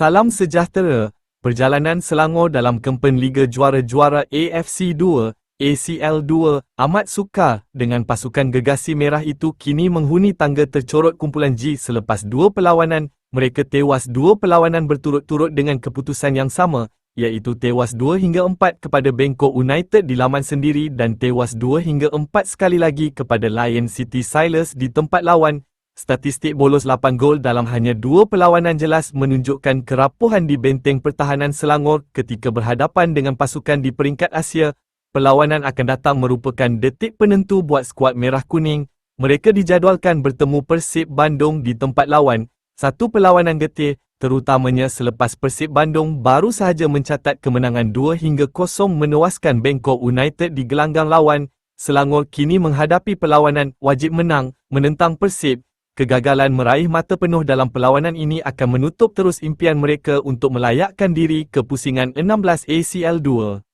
Salam sejahtera. Perjalanan Selangor dalam kempen Liga Juara-Juara AFC 2, ACL 2, amat sukar dengan pasukan gegasi merah itu kini menghuni tangga tercorot kumpulan G selepas dua perlawanan, mereka tewas dua perlawanan berturut-turut dengan keputusan yang sama, iaitu tewas 2 hingga 4 kepada Bangkok United di laman sendiri dan tewas 2 hingga 4 sekali lagi kepada Lion City Silas di tempat lawan, Statistik bolos 8 gol dalam hanya dua perlawanan jelas menunjukkan kerapuhan di benteng pertahanan Selangor ketika berhadapan dengan pasukan di peringkat Asia. Perlawanan akan datang merupakan detik penentu buat skuad Merah Kuning. Mereka dijadualkan bertemu Persib Bandung di tempat lawan. Satu perlawanan getih, terutamanya selepas Persib Bandung baru sahaja mencatat kemenangan 2 hingga 0 menewaskan Bangkok United di gelanggang lawan. Selangor kini menghadapi perlawanan wajib menang menentang Persib Kegagalan meraih mata penuh dalam perlawanan ini akan menutup terus impian mereka untuk melayakkan diri ke pusingan 16 ACL 2.